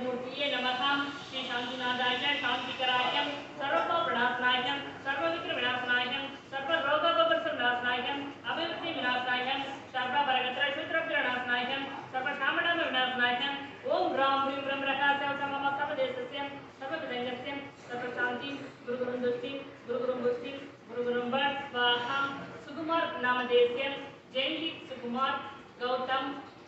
सर्वमूर्तिये नमः। श्री शांतिनाथाय शांतिकराय सर्वप प्रणाशनाय सर्वमित्र विनाशनाय सर्वरोगोपसर विनाशनाय अभिवृद्धि विनाशनाय ओम राम ह्रीं ब्रह्म रकास्य सममस्तपदेशस्य सर्वविदङ्गस्य सर्वशान्ति गुरुगुरुं दुष्टिं गुरुगुरुं गुष्टिं गुरुगुरुं वट सुकुमार नामदेस्य जयन्ति सुकुमार, गौतम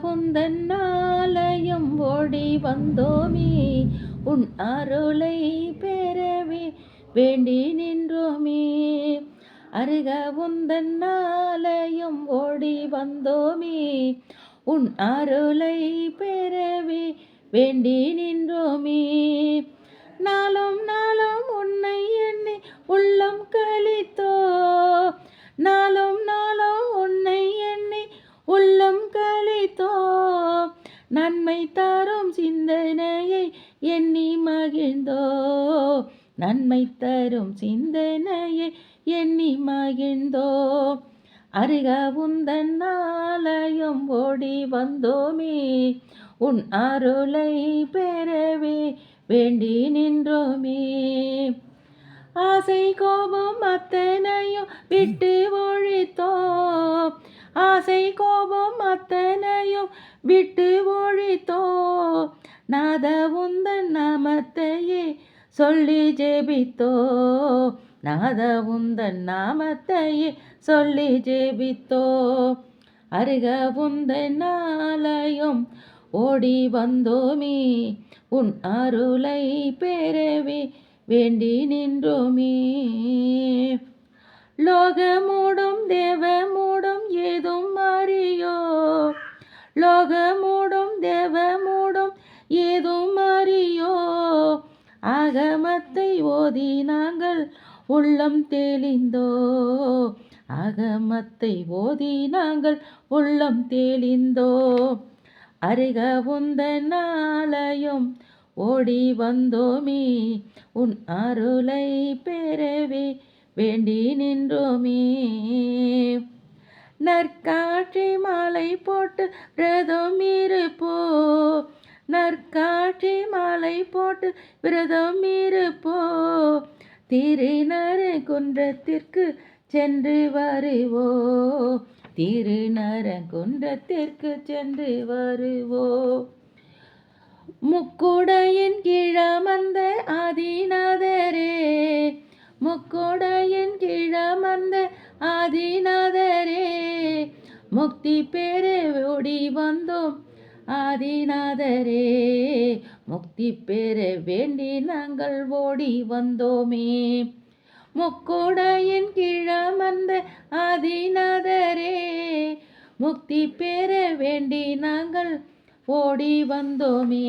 முருவாமிதி ஓடி வந்தோமே உன் அருளை பெறவே வேண்டி நின்றோமே. அருகவுந்தன்னாலயம் ஓடி வந்தோமே உன் அருளை பெறவே வேண்டி நின்றோமே. நாளும் நாளும் எண்ணி மகிழ்ந்தோ? நன்மை தரும் சிந்தனையே எண்ணி மகிழ்ந்தோ? அருக உந்தன் ஆலயம் ஓடி வந்தோமே. உன் அருளை பெறவே வேண்டி நின்றோமே. ஆசை கோபம் அத்தனையும் விட்டு ஒழித்தோ? ஆசை கோபம் அத்தனையும் விட்டு ஒழித்தோ? நாத உந்தன் நாமத்தையே சொல்லி ஜெபித்தோ. நாத உந்தன் நாமத்தையே சொல்லி ஜெபித்தோ. அருக உந்தன் ஆலயம் ஓடி வந்தோமே. உன் அருளை பெறவே வேண்டி நின்றோமே. லோகமூடும் தேவமூடும் ஏதும் அறியோ. லோகமூடும் தேவமூடும் அகமத்தை ஓதி நாங்கள் உள்ளம் தேலிந்தோ அகமத்தை ஓதி நாங்கள் உள்ளம் தேலிந்தோ அருக உந்த நாளையும் ஓடி வந்தோமே உன் அருளை பெறவே வேண்டி நின்றோமே. நற்காட்சி மாலை போட்டு விரதம் இருப்போ? நற்காட்சி மாலை போட்டு விரதம் இருப்போ? திருநர குன்றத்திற்கு சென்று வருவோ? திருநர குன்றத்திற்கு சென்று வருவோ? முக்குடையின் கிழமந்த ஆதிநாதரே முக்குடையின் கிழமந்த ஆதிநாதரே முக்தி பெற ஓடி வந்தோம் ஆதிநாதரே முக்தி பெற வேண்டி நாங்கள் ஓடி வந்தோமே. முக்கோடையின் கிழமந்த ஆதிநாதரே. முக்தி பெற வேண்டி நாங்கள் ஓடி வந்தோமே.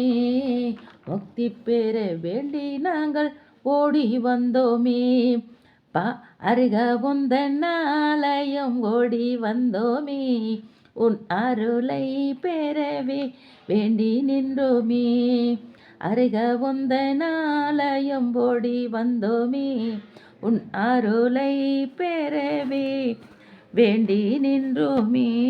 முக்தி பெற வேண்டி நாங்கள் ஓடி வந்தோமே. பா அருக உந்தன் ஆலயம் ஓடி வந்தோமே. உன் அருளை பெறவே வேண்டி நின்றோமே. அருக உந்தனாலயம் ஓடி வந்தோமே. உன் அருளை பெறவே வேண்டி நின்றோமே.